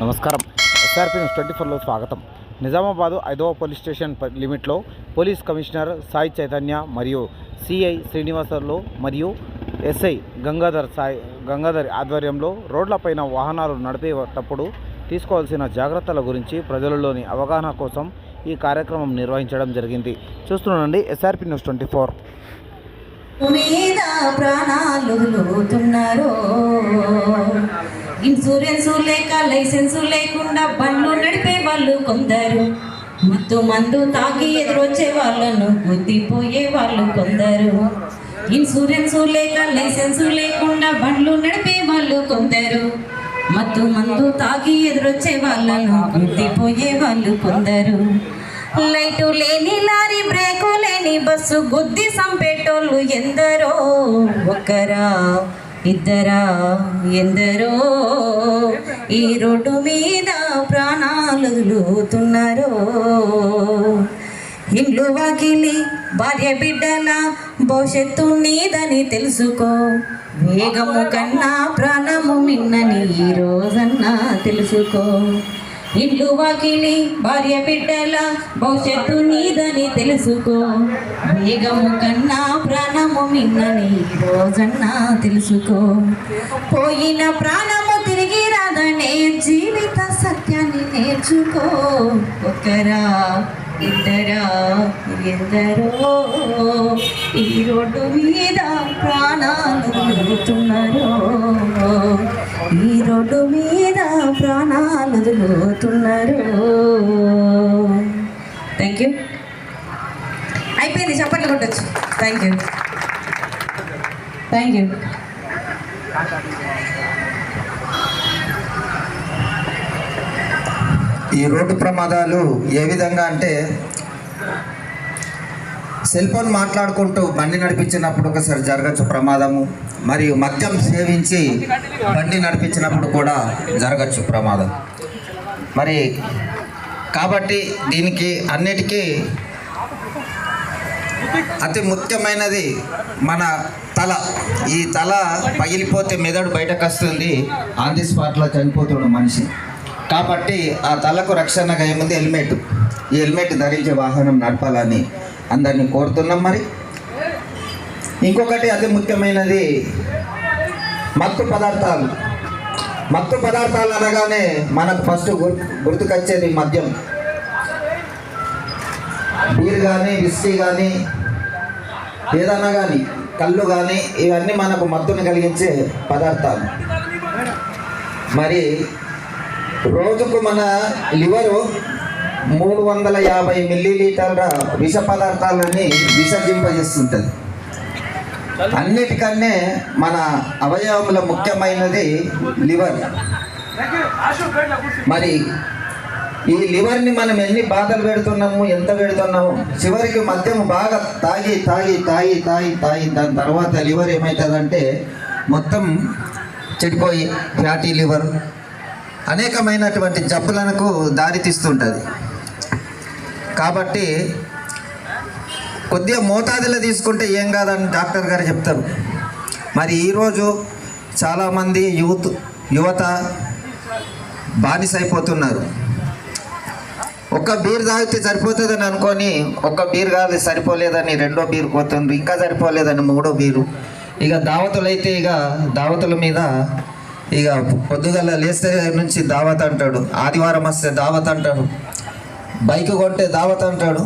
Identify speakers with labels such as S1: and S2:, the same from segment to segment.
S1: నమస్కారం. SRP news twenty ఫోర్లో స్వాగతం. నిజామాబాద్ ఐదవ పోలీస్ స్టేషన్ లిమిట్లో పోలీస్ కమిషనర్ సాయి చైతన్య మరియు సిఐ శ్రీనివాసర్లు మరియు ఎస్ఐ గంగాధర్ సాయి గంగాధర్ ఆధ్వర్యంలో రోడ్లపైన వాహనాలు నడిపేటప్పుడు తీసుకోవాల్సిన జాగ్రత్తల గురించి ప్రజలలోని అవగాహన కోసం ఈ కార్యక్రమం నిర్వహించడం జరిగింది. చూస్తున్నానండి ఎస్ఆర్పీ న్యూస్ ట్వంటీ ఫోర్.
S2: ప్రాణాలు వదులుతున్నారు ఇన్సూరెన్స్ లేక లైసెన్స్ లేకుండా బండ్లు నడిపే వాళ్ళు కొందరు. మత్తు మందు తాగి ఎదురొచ్చే వాళ్ళను గుద్దిపోయే వాళ్ళు కొందరు. ఇన్సూరెన్స్ లేక లైసెన్స్ లేకుండా బండ్లు నడిపే వాళ్ళు కొందరు. మత్తు మందు తాగి ఎదురొచ్చే వాళ్ళను గుద్దిపోయే వాళ్ళు కొందరు. లైటు లేని లారీ బ్రేకు లేని బస్సు గుద్ది సంపేటోళ్ళు ఎందరో? ఒక్కరా ఇద్దరా? ఎందరో? ఈ రోడ్డు మీద ప్రాణాలు వదులుతున్నారో ఇండ్లు వాకిలి భార్య బిడ్డల భవిష్యత్తు నీదని తెలుసుకో. వేగము కన్నా ప్రాణము మిన్నని ఈ రోజన్నా తెలుసుకో. ఇల్లు వాకిలి భార్య బిడ్డల భవిష్యత్తు నీదని తెలుసుకో. వేగము కన్నా ప్రాణము మిన్నని రోజన్నా తెలుసుకో. పోయిన ప్రాణము తిరిగి రాదనే జీవిత సత్యాన్ని నేర్చుకో. ఒకరా ఇద్దరా ఎందరో ఈ రోడ్డు మీద ప్రాణాలు వదులుతున్నారో ఈ రోడ్డు మీద ప్రాణాలు వదులుతున్నారు థ్యాంక్ యూ అయిపోయింది చప్పట్లు కొట్టచ్చు. థ్యాంక్ యూ థ్యాంక్ యూ
S3: ఈ రోడ్డు ప్రమాదాలు ఏ విధంగా అంటే సెల్ ఫోన్ మాట్లాడుకుంటూ బండి నడిపించినప్పుడు ఒకసారి జరగచ్చు ప్రమాదము మరియు మద్యం సేవించి బండి నడిపించినప్పుడు కూడా జరగచ్చు ప్రమాదం. మరి కాబట్టి దీనికి అన్నిటికీ అతి ముఖ్యమైనది మన తల. ఈ తల పగిలిపోతే మెదడు బయటకు వస్తుంది ఆన్ ది స్పాట్లో చనిపోతాడు మనిషి. కాబట్టి ఆ తలకు రక్షణగా ఏముంది? హెల్మెట్. ఈ హెల్మెట్ ధరించే వాహనం నడపాలని అందరినీ కోరుతున్నాం మరి. ఇంకొకటి అతి ముఖ్యమైనది మత్తు పదార్థాలు. మత్తు పదార్థాలు అనగానే మనకు ఫస్ట్ గుర్తుకొచ్చేది మద్యం. బీర్ కానీ విస్కీ కానీ ఏదన్నా కానీ కళ్ళు కానీ ఇవన్నీ మనకు మత్తుని కలిగించే పదార్థాలు. మరి రోజుకు మన లివరు మూడు వందల యాభై మిల్లీలీటర్ల విష పదార్థాలని విసర్జింపజేస్తుంటుంది. అన్నిటికన్నే మన అవయవంలో ముఖ్యమైనది లివర్. మరి ఈ లివర్ని మనం ఎన్ని బాధలు పెడుతున్నాము ఎంత పెడుతున్నాము చివరికి మద్యం బాగా తాగి తాగి తాగి తాగి తాగి దాని తర్వాత లివర్ ఏమవుతుందంటే మొత్తం చెడిపోయి ఫ్యాటీ లివర్ అనేకమైనటువంటి జబ్బులకు దారితీస్తుంటుంది కాబట్టి కొద్దిగా మోతాదులో తీసుకుంటే ఏం కాదని డాక్టర్ గారు చెప్తారు. మరి ఈరోజు చాలామంది యూత్ యువత బానిస అయిపోతున్నారు ఒక్క బీర్ తాగితే సరిపోతుందని అనుకొని ఒక్క బీర్ కాదు సరిపోలేదని రెండో బీర్ పోతుంది ఇంకా సరిపోలేదని మూడో బీరు. ఇక దావతులు అయితే ఇక దావతుల మీద ఇక పొద్దుగల లేస్తే నుంచి దావత్ అంటాడు ఆదివారం వస్తే దావత్ అంటాడు బైక్ కొంటే దావత్ అంటాడు.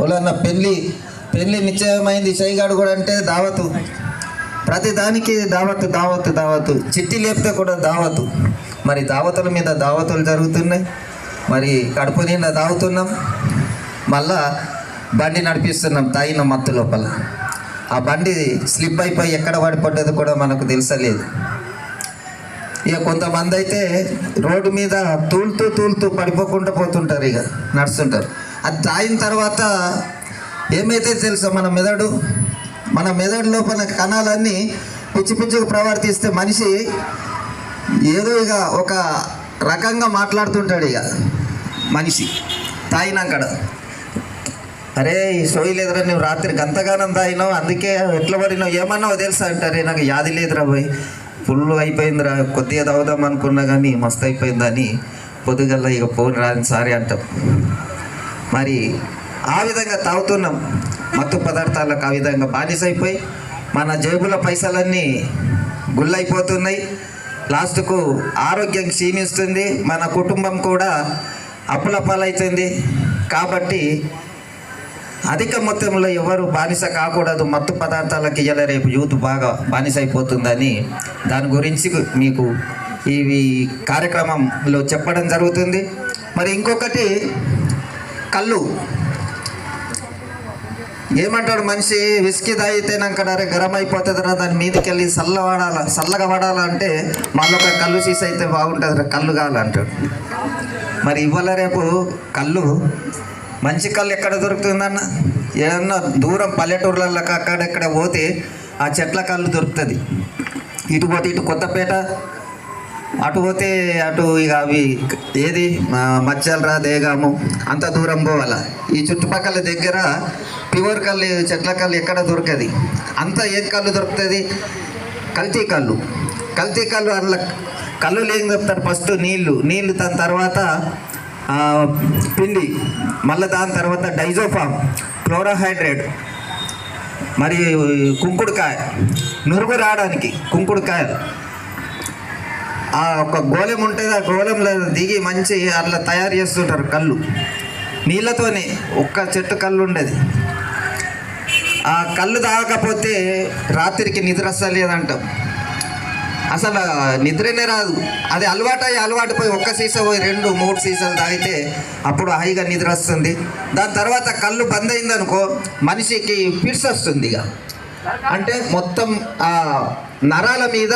S3: వాళ్ళన్న పెళ్ళి పెళ్ళి నిశ్చయమైంది చేయగాడు కూడా అంటే దావతు. ప్రతి దానికి దావత్ దావత్ దావత్. చిట్టి లేపితే కూడా దావతు. మరి దావతుల మీద దావతులు జరుగుతున్నాయి. మరి కడుపు నిండా దావుతున్నాం మళ్ళా బండి నడిపిస్తున్నాం తాగిన మత్తు లోపల. ఆ బండి స్లిప్ అయిపోయి ఎక్కడ పడిపడ్డదో కూడా మనకు తెలుసలేదు. ఇక కొంతమంది అయితే రోడ్డు మీద తూలుతూ తూలుతూ పడిపోకుండా పోతుంటారు ఇక నడుస్తుంటారు. అది తాగిన తర్వాత ఏమైతే తెలుసా మన మెదడు? మన మెదడు లోపల కణాలన్నీ పిచ్చి పిచ్చిగా ప్రవర్తిస్తే మనిషి ఏదో ఇక ఒక రకంగా మాట్లాడుతుంటాడు ఇక మనిషి తాగినాకడ. అరే ఈ సోయి లేదురా నువ్వు రాత్రి గంతగానం తాగినావు అందుకే ఎట్లా పడినావు ఏమన్నావు తెలుసా అంటారే? నాకు యాది లేదురా పోయి ఫుల్ అయిపోయిందిరా కొద్దిగా తాగుదాం అనుకున్నా కానీ మస్తు అయిపోయిందని పొద్దుగల్లా ఇక ఫోన్ రాని సారీ అంటాం. మరి ఆ విధంగా తాగుతున్నాం. మత్తు పదార్థాలకు ఆ విధంగా బానిసైపోయి మన జేబుల పైసలన్నీ గుళ్ళైపోతున్నాయి లాస్ట్కు ఆరోగ్యం క్షీణిస్తుంది మన కుటుంబం కూడా అప్పుల పాలవుతుంది కాబట్టి అధిక మొత్తంలో ఎవరు బానిస కాకూడదు మత్తు పదార్థాలకు ఇయ్యాల రేపు యూత్ బాగా బానిస అయిపోతుందని దాని గురించి మీకు ఇవి కార్యక్రమంలో చెప్పడం జరుగుతుంది. మరి ఇంకొకటి కళ్ళు. ఏమంటాడు మనిషి విస్కీ తాగితేనాక అరే గరం అయిపోతుందిరా దాని మీదకి వెళ్ళి చల్లవాడాల చల్లగా వాడాలంటే మళ్ళీ ఒక కళ్ళు సీస్ అయితే బాగుంటుందిరా కళ్ళు కావాలంటాడు. మరి ఇవాళ రేపు కళ్ళు మంచి కళ్ళు ఎక్కడ దొరుకుతుందన్న? ఏదన్నా దూరం పల్లెటూర్లలో అక్కడెక్కడ పోతే ఆ చెట్ల కళ్ళు దొరుకుతుంది. ఇటు పోతే ఇటు కొత్తపేట అటు పోతే అటు ఇక అవి ఏది? మచ్చలరా దేగాము. అంత దూరం పోవాలా. ఈ చుట్టుపక్కల దగ్గర ప్యూర్ కళ్ళు చెట్ల కళ్ళు ఎక్కడ దొరకది? అంత ఏది కళ్ళు దొరుకుతుంది? కల్తీ కళ్ళు కల్తీ కళ్ళు అందులో కళ్ళు లేని చెప్తారు ఫస్ట్ నీళ్ళు నీళ్ళు దాని తర్వాత పిండి. మళ్ళీ దాని తర్వాత డైజోఫామ్ క్లోరోహైడ్రేట్. మరి కుంకుడుకాయ నురుగు రావడానికి కుంకుడుకాయ ఆ ఒక గోళం ఉంటుంది ఆ గోళంలో దిగి మంచి అట్లా తయారు చేస్తుంటారు కళ్ళు. నీళ్ళతోనే ఒక్క చెట్టు కళ్ళు ఉండేది. ఆ కళ్ళు తాగకపోతే రాత్రికి నిద్ర వస్తలేదంటాం. అసలు నిద్రనే రాదు. అది అలవాటు అయ్యి అలవాటు పోయి ఒక్క సీసా పోయి రెండు మూడు సీసాలు తాగితే అప్పుడు హాయిగా నిద్ర వస్తుంది. దాని తర్వాత కళ్ళు బంద్ అయిందనుకో మనిషికి పిడ్స్ వస్తుంది ఇక. అంటే మొత్తం నరాల మీద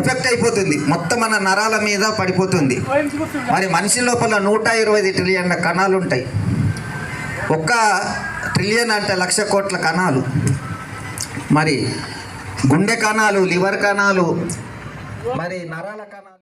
S3: ఎఫెక్ట్ అయిపోతుంది. మొత్తం మన నరాల మీద పడిపోతుంది. మరి మనిషి లోపల నూట ఇరవై ట్రిలియన్ల కణాలు ఉంటాయి. ఒక్క ట్రిలియన్ అంటే లక్ష కోట్ల కణాలు. మరి గుండె కణాలు లివర్ కణాలు మరి నరాల కణాలు.